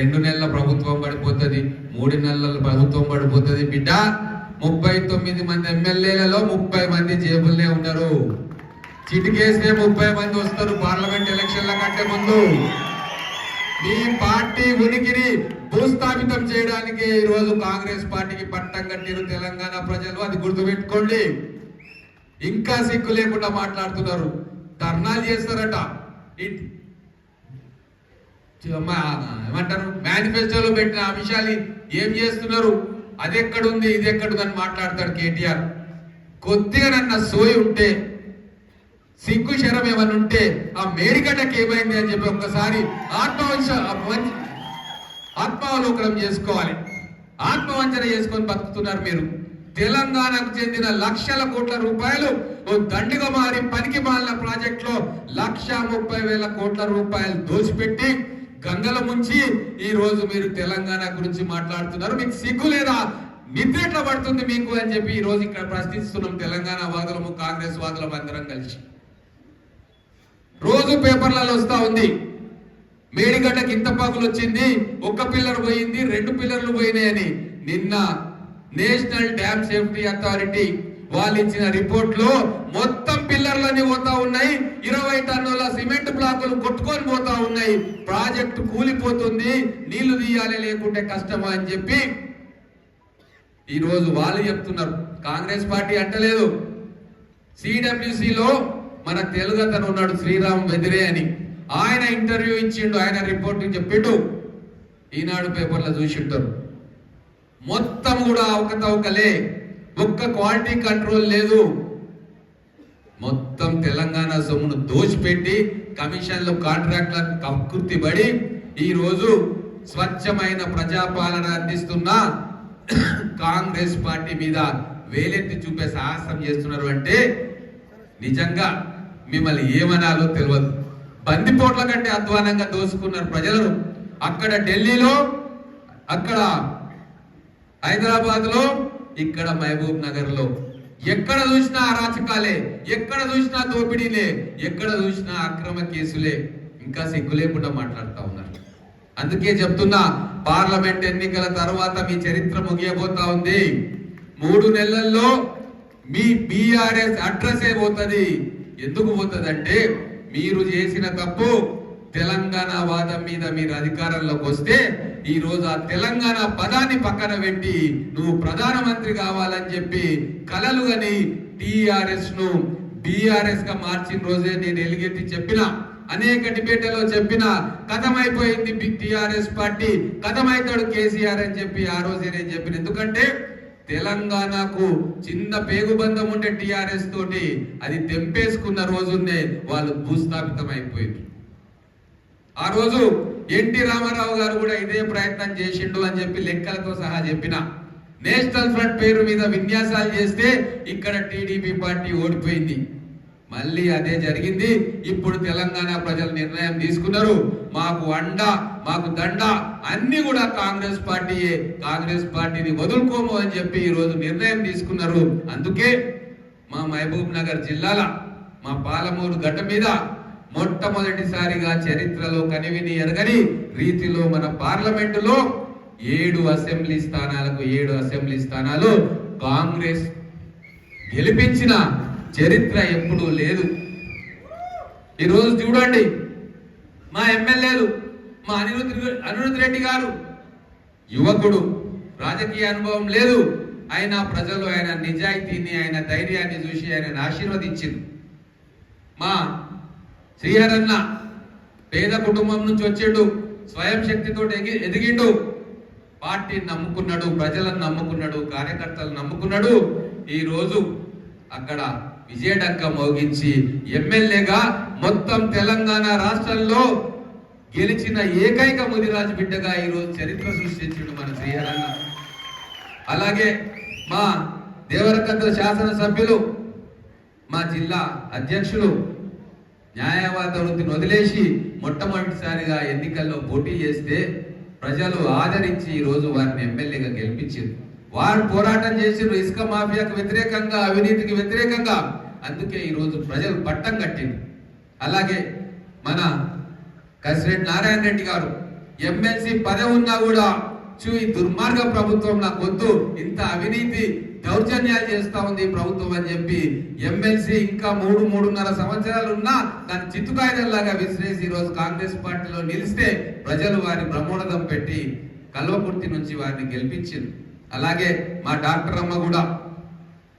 రెండు నెలల ప్రభుత్వం పడిపోతుంది మూడు నెలల ప్రభుత్వం పడిపోతుంది బిడ్డ. ముప్పై తొమ్మిది మంది ఎమ్మెల్యేలలో ముప్పై మంది జేబుల్లే ఉన్నారు చిటికేస్తే ముప్పై మంది వస్తారు పార్లమెంట్ ఎలక్షన్ల కంటే ముందు. మీ పార్టీ ఉనికిని భూస్థాపితం చేయడానికి ఈ రోజు కాంగ్రెస్ పార్టీకి పట్టం కట్టిరు తెలంగాణ ప్రజలు అది గుర్తుపెట్టుకోండి. ఇంకా సిగ్గు లేకుండా మాట్లాడుతున్నారు. ధర్నాలు చేస్తారట. ఏమంటారు? మేనిఫెస్టోలో పెట్టిన అంశాలు ఏం చేస్తున్నారు? అది ఎక్కడుంది ఇది ఎక్కడుందని మాట్లాడతాడు కేటీఆర్. కొద్దిగా నన్న సోయి ఉంటే సిగ్గు శరం ఏమైనా ఉంటే ఆ మేడిగడ్డకి ఏమైంది అని చెప్పి ఒక్కసారి ఆత్మవంశ ఆత్మావలోకనం చేసుకోవాలి. ఆత్మవంచన చేసుకొని బతుకుతున్నారు మీరు. తెలంగాణకు చెందిన లక్షల కోట్ల రూపాయలు ఓ దండిగా మారి పనికి మాలిన ప్రాజెక్ట్లో లక్ష ముప్పై వేల కోట్ల రూపాయలు దోచిపెట్టి గంగల ముంచి ఈ రోజు మీరు తెలంగాణ గురించి మాట్లాడుతున్నారు. మీకు సిగ్గు లేదా? నిద్ర ఎట్లా పడుతుంది మీకు అని చెప్పి ఈ రోజు ఇక్కడ ప్రశ్నిస్తున్నాం తెలంగాణ వాదులము కాంగ్రెస్ వాదులం అందరం కలిసి. రోజు పేపర్లలో వస్తా ఉంది. మేడిగడ్డకి ఇంత పాకులు వచ్చింది ఒక్క పిల్లర్ పోయింది రెండు పిల్లర్లు పోయినాయని నిన్న నేషనల్ డ్యామ్ సేఫ్టీ అథారిటీ వాళ్ళు ఇచ్చిన రిపోర్ట్లో మొత్తం పిల్లర్లన్నీ పోతా ఉన్నాయి. ఇరవై టన్నుల సిమెంట్ బ్లాకులు కొట్టుకొని పోతా ఉన్నాయి. ప్రాజెక్టు కూలిపోతుంది. నీళ్ళు తీయాలి లేకుంటే కష్టమా అని చెప్పి ఈరోజు వాళ్ళు చెప్తున్నారు. కాంగ్రెస్ పార్టీ అంటలేదు. సిడబ్ల్యూసిలో మన తెలుగు అతను ఉన్నాడు శ్రీరామ్ వెదిరే అని. ఆయన ఇంటర్వ్యూ ఇచ్చిండు ఆయన రిపోర్ట్ చెప్పిండు ఈనాడు పేపర్లో చూసి ఉంటారు మొత్తం కూడా అవకతవకలే. ఒక్క క్వాలిటీ కంట్రోల్ లేదు. మొత్తం తెలంగాణ సొమ్మును దోచిపెట్టి కమిషన్లు కాంట్రాక్ట్లకు కక్కుర్తి పడి స్వచ్ఛమైన ప్రజాపాలన అందిస్తున్న కాంగ్రెస్ పార్టీ మీద వేలెత్తి చూపే సాహసం చేస్తున్నారు అంటే నిజంగా మిమ్మల్ని ఏమనాలో తెలియదు బందిపోట్ల కంటే అధ్వానంగా దోసుకున్నారు ప్రజలను అక్కడ ఢిల్లీలో అక్కడ హైదరాబాద్లో ఇక్కడ మహబూబ్ నగర్లో ఎక్కడ చూసినా అరాచకాలే ఎక్కడ చూసినా దోపిడీలే ఎక్కడ చూసినా అక్రమ కేసులే ఇంకా సిగ్గు లేకుండా మాట్లాడుతూ ఉన్నారు. అందుకే చెప్తున్నా పార్లమెంట్ ఎన్నికల తర్వాత మీ చరిత్ర ముగియబోతా ఉంది. మూడు నెలల్లో మీ బీఆర్ఎస్ అడ్రస్ ఏ పోతుంది. ఎందుకు పోతుంది అంటే మీరు చేసిన తప్పు తెలంగాణ వాదం మీద మీరు అధికారంలోకి వస్తే ఈ రోజు ఆ తెలంగాణ పదాన్ని పక్కన పెట్టి నువ్వు ప్రధానమంత్రి కావాలని చెప్పి కలలు గని టిఆర్ఎస్ను బిఆర్ఎస్గా మార్చిన రోజే నేను ఎలుగెత్తి చెప్పిన. అనేక డిబేట్లలో చెప్పిన కథమైపోయింది టిఆర్ఎస్ పార్టీ కథమైతాడు కేసీఆర్ అని చెప్పి ఆ రోజే నేను చెప్పిన. ఎందుకంటే తెలంగాణకు చిన్న పేగుబంధం ఉండే టిఆర్ఎస్ తోటి అది తెంపేసుకున్న రోజునే వాళ్ళు భూస్థాపితం అయిపోయింది ఆ రోజు ఎన్టీ రామారావు గారు కూడా ఇదే ప్రయత్నం చేసిండు అని చెప్పి లెక్కలతో సహా చెప్పిన. నేషనల్ ఫ్రంట్ పేరు మీద విన్యాసాలు చేస్తే ఇక్కడ టీడీపీ పార్టీ ఓడిపోయింది. మళ్ళీ అదే జరిగింది. ఇప్పుడు తెలంగాణ ప్రజలు నిర్ణయం తీసుకున్నారు. మాకు అండ మాకు దండ అన్ని కూడా కాంగ్రెస్ పార్టీయే. కాంగ్రెస్ పార్టీని వదులుకోము అని చెప్పి ఈరోజు నిర్ణయం తీసుకున్నారు. అందుకే మా మహబూబ్ నగర్ జిల్లాల మా పాలమూరు గడ్డ మీద మొట్టమొదటిసారిగా చరిత్రలో కనివిని ఎరగని రీతిలో మన పార్లమెంటులో ఏడు అసెంబ్లీ స్థానాలకు ఏడు అసెంబ్లీ స్థానాలు కాంగ్రెస్ గెలిపించిన చరిత్ర ఎప్పుడూ లేదు. ఈరోజు చూడండి మా ఎమ్మెల్యేలు మా అనిరుద్ అనిరుద్ రెడ్డి గారు యువకుడు రాజకీయ అనుభవం లేదు. ఆయన ప్రజలు ఆయన నిజాయితీని ఆయన ధైర్యాన్ని చూసి ఆయన ఆశీర్వదించింది. మా శ్రీహరన్న పేద కుటుంబం నుంచి వచ్చాడు స్వయం శక్తితో ఎగి ఎదిగిండు. పార్టీని నమ్ముకున్నాడు ప్రజలను నమ్ముకున్నాడు కార్యకర్తలను నమ్ముకున్నాడు. ఈరోజు అక్కడ విజయడక్క మోగించి ఎమ్మెల్యేగా మొత్తం తెలంగాణ రాష్ట్రంలో గెలిచిన ఏకైక ముదిరాజు బిడ్డగా ఈ రోజు చరిత్ర సృష్టించిండు మన శ్రీహరన్న. అలాగే మా దేవరకద్ర శాసనసభ్యులు మా జిల్లా అధ్యక్షులు న్యాయవాద వృత్తిని వదిలేసి మొట్టమొదటిసారిగా ఎన్నికల్లో పోటీ చేస్తే ప్రజలు ఆదరించి ఈరోజు వారిని ఎమ్మెల్యేగా గెలిపించారు. వారు పోరాటం చేసిన ఇసుక మాఫియాకు వ్యతిరేకంగా అవినీతికి వ్యతిరేకంగా. అందుకే ఈరోజు ప్రజలు పట్టం కట్టింది. అలాగే మన కసిరెడ్డి నారాయణ రెడ్డి గారు ఎమ్మెల్సీ పదవి ఉన్నా కూడా చూ ఈ దుర్మార్గ ప్రభుత్వం నాకు వద్దు ఇంత అవినీతి దౌర్జన్యాలు చేస్తా ఉంది ప్రభుత్వం అని చెప్పి ఎమ్మెల్సీ ఇంకా మూడు మూడున్నర సంవత్సరాలు ఉన్నా దాని చిత్తుకాయదల్లాగా విసిరేసి ఈ రోజు కాంగ్రెస్ పార్టీలో నిలిస్తే ప్రజలు వారి బ్రహ్మోన్నదం పెట్టి కల్వకుర్తి నుంచి వారిని గెలిపించింది. అలాగే మా డాక్టర్ అమ్మ కూడా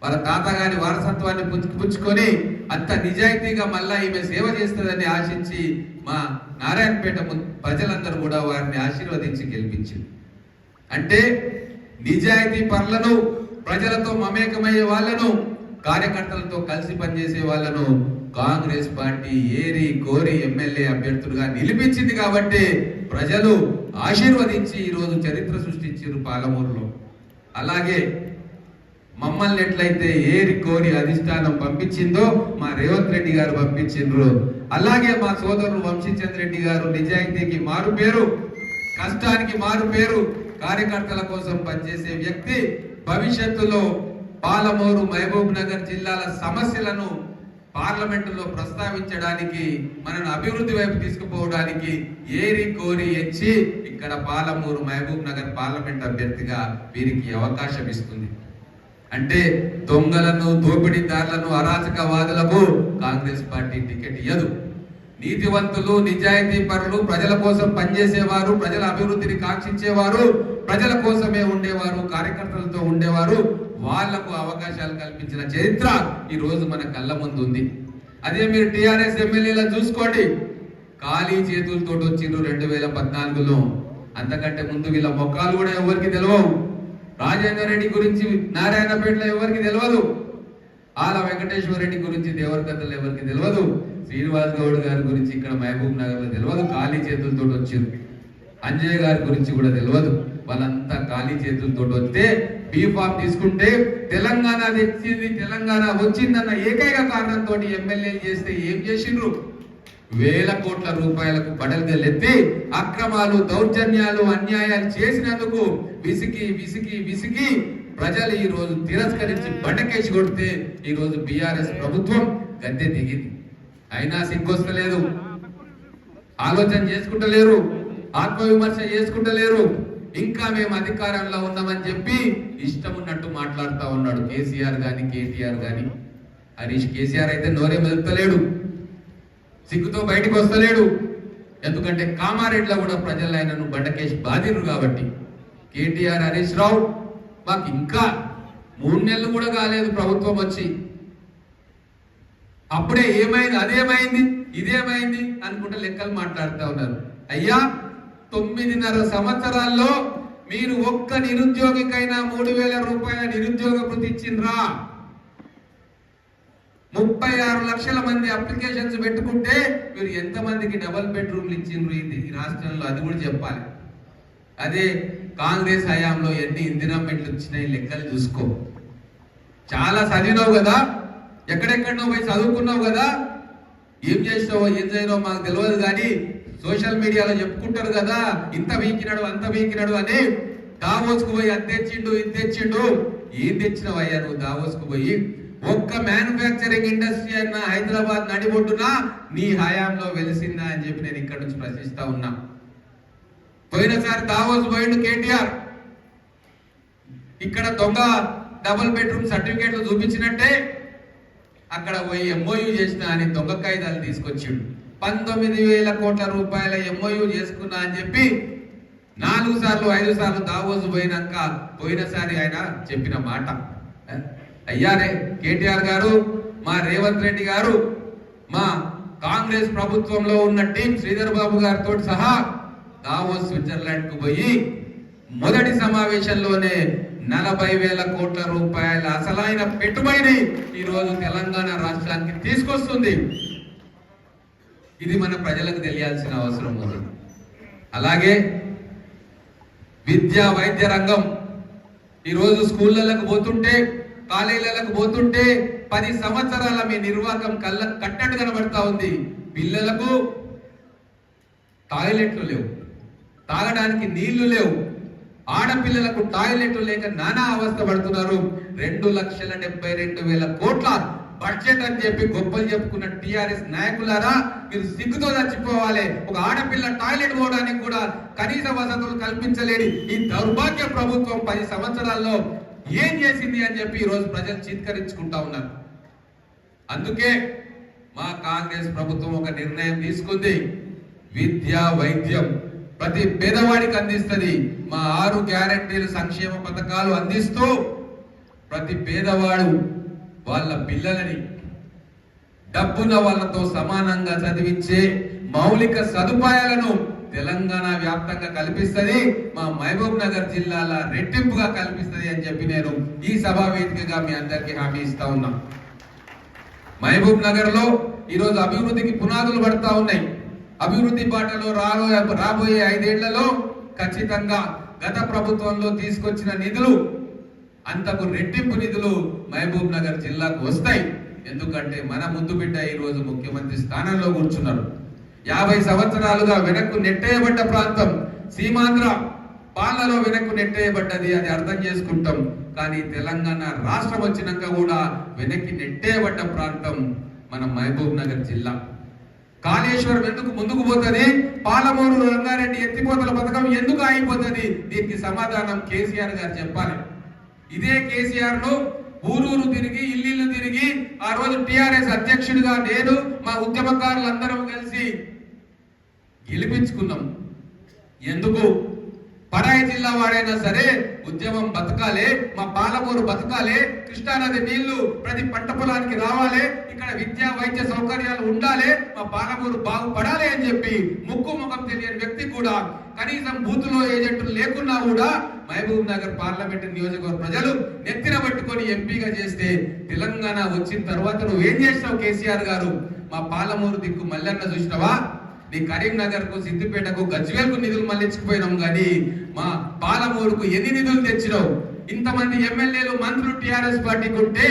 వాళ్ళ తాతగారి వారసత్వాన్ని పుచ్చుకొని అంత నిజాయితీగా మళ్ళా ఈమె సేవ చేస్తుందని ఆశించి మా నారాయణపేట ప్రజలందరూ కూడా వారిని ఆశీర్వదించి గెలిపించింది. అంటే నిజాయితీ పనులను ప్రజలతో మమేకమయ్యే వాళ్ళను కార్యకర్తలతో కలిసి పనిచేసే వాళ్ళను కాంగ్రెస్ పార్టీ ఏరి కోరి ఎమ్మెల్యే అభ్యర్థులుగా నిలిపించింది కాబట్టి ప్రజలు ఆశీర్వదించి ఈరోజు చరిత్ర సృష్టించారు పాలమూరులో. అలాగే మమ్మల్ని ఎట్లయితే ఏరి కోరి అధిష్టానం పంపించిందో మా రేవంత్ రెడ్డి గారు పంపించిండ్రు. అలాగే మా సోదరుడు వంశీచంద్ర రెడ్డి గారు నిజాయితీకి మారు పేరు కష్టానికి మారు పేరు కార్యకర్తల కోసం పనిచేసే వ్యక్తి భవిష్యత్తులో పాలమూరు మహబూబ్ నగర్ జిల్లాల సమస్యలను పార్లమెంటులో ప్రస్తావించడానికి మనను అభివృద్ధి వైపు తీసుకుపోవడానికి ఏరి కోరి ఇచ్చి ఇక్కడ పాలమూరు మహబూబ్ నగర్ పార్లమెంట్ అభ్యర్థిగా వీరికి అవకాశం ఇస్తుంది. అంటే దొంగలను దోపిడీదారులను అరాచకవాదులకు కాంగ్రెస్ పార్టీ టికెట్ ఇయ్యదు. నీతివంతులు నిజాయితీ పరులు ప్రజల కోసం పనిచేసేవారు ప్రజల అభివృద్ధిని కాంక్షించేవారు ప్రజల కోసమే ఉండేవారు కార్యకర్తలతో ఉండేవారు వాళ్ళకు అవకాశాలు కల్పించిన చరిత్ర ఈ రోజు మన కళ్ళ ముందు ఉంది అదే మీరు టిఆర్ఎస్ ఎమ్మెల్యేలా చూసుకోండి. ఖాళీ చేతులతో వచ్చిండ్రు రెండు వేల పద్నాలుగులో. అంతకంటే ముందు వీళ్ళ మొక్కలు కూడా ఎవరికి తెలియవు రాజేంద్ర రెడ్డి గురించి నారాయణపేటలో ఎవరికి తెలియదు ఆల వెంకటేశ్వర రెడ్డి గురించి దేవరకథలు ఎవరికి తెలియదు శ్రీనివాస్ గౌడ్ గారి గురించి ఇక్కడ మహబూబ్ నగర్లో తెలియదు ఖాళీ చేతులతో వచ్చింది అంజయ్ గారి గురించి కూడా తెలియదు వాళ్ళంతా ఖాళీ చేతులతో వస్తే బీఫామ్ తీసుకుంటే తెలంగాణ తెచ్చింది తెలంగాణ వచ్చిందన్న ఏకైక కారణంతో ఎమ్మెల్యేలు చేస్తే ఏం చేసిండ్రు? వేల కోట్ల రూపాయలకు బడలుగెల్లెత్తి అక్రమాలు దౌర్జన్యాలు అన్యాయాలు చేసినందుకు విసికి విసికి విసికి ప్రజలు ఈ రోజు తిరస్కరించి బండకేసి కొడితే ఈ రోజు బీఆర్ఎస్ ప్రభుత్వం గద్దె దిగింది. అయినా సిగ్గొస్తలేదు ఆలోచన చేసుకుంటలేరు. ఆత్మవిమర్శ చేసుకుంటలేరు. ఇంకా మేము అధికారంలో ఉన్నామని చెప్పి ఇష్టం ఉన్నట్టు మాట్లాడుతా ఉన్నాడు. కేసీఆర్ గాని కేటీఆర్ గాని. హరీష్ కేసీఆర్ అయితే నోరే మెలుపుతలేడు సిగ్గుతో బయటకు వస్తలేడు. ఎందుకంటే కామారెడ్డిలో కూడా ప్రజలు ఆయనను బండకేసి బాధిరు కాబట్టి. కేటీఆర్ హరీష్ రావు మాకు ఇంకా మూడు నెలలు కూడా కాలేదు ప్రభుత్వం వచ్చి. అప్పుడే ఏమైంది అదేమైంది ఇదేమైంది అనుకుంటే లెక్కలు మాట్లాడుతూ ఉన్నారు. అయ్యా తొమ్మిదిన్నర సంవత్సరాల్లో మీరు ఒక్క నిరుద్యోగికైనా మూడు వేల రూపాయల నిరుద్యోగ వృత్తి ఇచ్చిండ్రా? ముప్పై ఆరు లక్షల మంది అప్లికేషన్స్ పెట్టుకుంటే మీరు ఎంతమందికి డబుల్ డబల్ బెడ్రూమ్లు ఇచ్చిండ్రు ఇది ఈ రాష్ట్రంలో? అది కూడా చెప్పాలి. అదే కాంగ్రెస్ హయాంలో ఎన్ని ఇందిరామెట్లు వచ్చినాయి లెక్కలు చూసుకో. చాలా చదివినావు కదా? ఎక్కడెక్కడనో పోయి చదువుకున్నావు కదా? ఏం చేసినావో ఏం చేయనో మాకు తెలియదు కానీ సోషల్ మీడియాలో చెప్పుకుంటారు కదా ఇంత వీకినాడు అంత వీకినాడు అని దావోస్కు పోయి అది తెచ్చిండు ఇది తెచ్చిండు. ఏం తెచ్చినవయ్యా నువ్వు దావోస్కు పోయి? ఒక్క మ్యానుఫ్యాక్చరింగ్ ఇండస్ట్రీ అన్న హైదరాబాద్ నడిబొడ్డున నీ హయాంలో వెలిసిందా అని చెప్పి నేను ఇక్కడ నుంచి ప్రశ్నిస్తా ఉన్నా. పోయినసారి దావోస్ పోయిండు కేటీఆర్. ఇక్కడ దొంగ డబుల్ బెడ్రూమ్ సర్టిఫికేట్లు చూపించినట్టే అక్కడ పోయి ఎంఓయూ చేసిన అని దొంగ కాగితాలు తీసుకొచ్చిండు. పంతొమ్మిది వేల కోట్ల రూపాయల ఎంఓయూ చేసుకున్నా అని చెప్పి నాలుగు సార్లు ఐదు సార్లు దావోజు పోయినాక పోయినసారి ఆయన చెప్పిన మాట. అయ్యారే కేటీఆర్ గారు మా రేవంత్ రెడ్డి గారు మా కాంగ్రెస్ ప్రభుత్వంలో ఉన్న టీం శ్రీధర్ బాబు గారితో సహా దావోస్ స్విట్జర్లాండ్కు పోయి మొదటి సమావేశంలోనే నలభై వేల కోట్ల రూపాయల అసలైన పెట్టుబడిని ఈ రోజు తెలంగాణ రాష్ట్రానికి తీసుకొస్తుంది. ఇది మన ప్రజలకు తెలియాల్సిన అవసరం ఉంది. అలాగే విద్యా వైద్య రంగం. ఈరోజు స్కూళ్ళలకు పోతుంటే కాలేజీలకు పోతుంటే పది సంవత్సరాల మీ నిర్వాహకం కళ్ళ కట్టడి కనబడతా ఉంది. పిల్లలకు టాయిలెట్లు లేవు. తాగడానికి నీళ్ళు లేవు. ఆడపిల్లలకు టాయిలెట్లు లేక నానా అవస్థ పడుతున్నారు. రెండు లక్షల డెబ్బై రెండు వేల కోట్ల బడ్జెట్ అని చెప్పి గొప్పలు చెప్పుకున్న టిఆర్ఎస్ నాయకులారా మీరు సిగ్గుతో చచ్చిపోవాలి. ఒక ఆడపిల్ల టాయిలెట్ పోవడానికి కూడా కనీస వసతులు కల్పించలేని ఈ దౌర్భాగ్య ప్రభుత్వం పది సంవత్సరాల్లో ఏం చేసింది అని చెప్పి ఈరోజు ప్రజలు చీత్కరించుకుంటా ఉన్నారు. అందుకే మా కాంగ్రెస్ ప్రభుత్వం ఒక నిర్ణయం తీసుకుంది. విద్య వైద్యం ప్రతి పేదవాడికి అందిస్తుంది. మా ఆరు గ్యారంటీలు సంక్షేమ పథకాలు అందిస్తూ ప్రతి పేదవాడు వాళ్ళ పిల్లలని డబ్బున వాళ్ళతో సమానంగా చదివించే మౌలిక సదుపాయాలను తెలంగాణ వ్యాప్తంగా కల్పిస్తది మా మహబూబ్ నగర్ జిల్లాల రెట్టింపుగా కల్పిస్తుంది అని చెప్పి నేను ఈ సభా వేదికగా మీ అందరికీ హామీ ఇస్తా ఉన్నా. మహబూబ్ నగర్లో ఈరోజు అభివృద్ధికి పునాదులు పడతా ఉన్నాయి. అభివృద్ధి బాటలో రాబో రాబోయే ఐదేళ్ళలో ఖచ్చితంగా గత ప్రభుత్వంలో తీసుకొచ్చిన నిధులు అంతకు రెట్టింపు నిధులు మహబూబ్ నగర్ జిల్లాకు వస్తాయి. ఎందుకంటే మన ముద్దు బిడ్డ ఈ రోజు ముఖ్యమంత్రి స్థానంలో కూర్చున్నారు. యాభై సంవత్సరాలుగా వెనక్కు నెట్టేయబడ్డ ప్రాంతం సీమాంధ్ర పాలనలో వెనక్కు నెట్టేయబడ్డది అది అర్థం చేసుకుంటాం. కానీ తెలంగాణ రాష్ట్రం వచ్చినాక కూడా వెనక్కి నెట్టేయబడ్డ ప్రాంతం మన మహబూబ్ నగర్ జిల్లా. కాళేశ్వరం ఎందుకు ముందుకు పోతుంది? పాలమూరు రంగారెడ్డి ఎత్తిపోతల పథకం ఎందుకు ఆగిపోతుంది? దీనికి సమాధానం కేసీఆర్ గారు చెప్పాలి. ఇదే కేసీఆర్ను ఊరూరు తిరిగి ఇల్లు తిరిగి ఆ రోజు టిఆర్ఎస్ అధ్యక్షుడిగా నేను మా ఉద్యమకారులందరం కలిసి గెలిపించుకున్నాం. ఎందుకు? పరాయి జిల్లా వాడైనా సరే ఉద్యమం బతకాలే మా పాలమూరు బతకాలే కృష్ణానది నీళ్ళు ప్రతి పంట పొలానికి రావాలి ఇక్కడ విద్యా వైద్య సౌకర్యాలు ఉండాలి మా పాలమూరు బాగుపడాలి అని చెప్పి ముక్కు ముఖం తెలియని వ్యక్తి కూడా కనీసం బూతులో ఏజెంట్లు లేకున్నా కూడా మహబూబ్ నగర్ పార్లమెంట్ నియోజకవర్గ ప్రజలు నెత్తిన పట్టుకొని ఎంపీగా చేస్తే తెలంగాణ వచ్చిన తర్వాత నువ్వు ఏం చేసినావు కేసీఆర్ గారు? మా పాలమూరు దిక్కు మల్లన్న చూసినావా? నీ కరీంనగర్కు సిద్దిపేటకు గజ్వేల్కు నిధులు మళ్ళించుకుపోయినాం కానీ మా పాలమూరుకు ఎన్ని నిధులు తెచ్చినావు? ఇంతమంది ఎమ్మెల్యేలు మంత్రులు టిఆర్ఎస్ పార్టీకి ఉంటే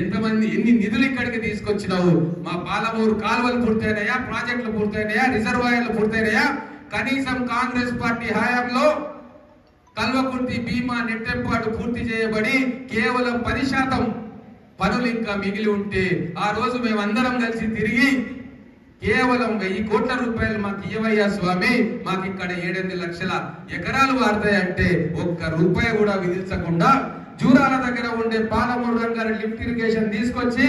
ఎంతమంది ఎన్ని నిధులు ఇక్కడికి తీసుకొచ్చినావు? మా పాలమూరు కాలువలు పూర్తయినాయా? ప్రాజెక్టులు పూర్తయినాయా? రిజర్వాయర్లు పూర్తయినాయా? కనీసం కాంగ్రెస్ పార్టీ హయాంలో కల్వకుర్తి బీమా నెట్టెంపాటు పూర్తి చేయబడి కేవలం పది శాతం పనులు ఇంకా మిగిలి ఉంటే ఆ రోజు మేమందరం కలిసి తిరిగి కేవలం వెయ్యి కోట్ల రూపాయలు మాకు ఇవ్వయ్యా స్వామి. మాకు ఇక్కడ ఏడెనిమిది లక్షల ఎకరాలు వాడతాయంటే ఒక్క రూపాయి కూడా విధించకుండా జూరాల దగ్గర ఉండే పాలమూరు రంగారు లిఫ్ట్ ఇరిగేషన్ తీసుకొచ్చి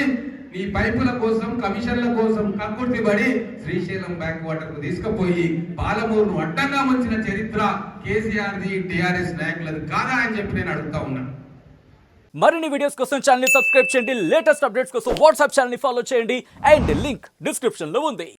ఈ పైపుల కోసం కమిషన్ల కోసం కక్కుర్తిబడి శ్రీశైలం బ్యాక్ వాటర్కు తీసుకుపోయి పాలమూరును అడ్డంగా ముంచిన చరిత్ర కేసీఆర్ది టిఆర్ఎస్ నాయకులది కాదా అని చెప్పి నేను అడుగుతా ఉన్నాను మరిన్ని వీడియోస్ కోసం ఛానల్ సబ్స్క్రైబ్ చేయండి. లేటెస్ట్ అప్డేట్స్ కోసం వాట్సాప్ ఛానల్ని ఫాలో చేయండి. అండ్ లింక్ డిస్క్రిప్షన్లో ఉంది.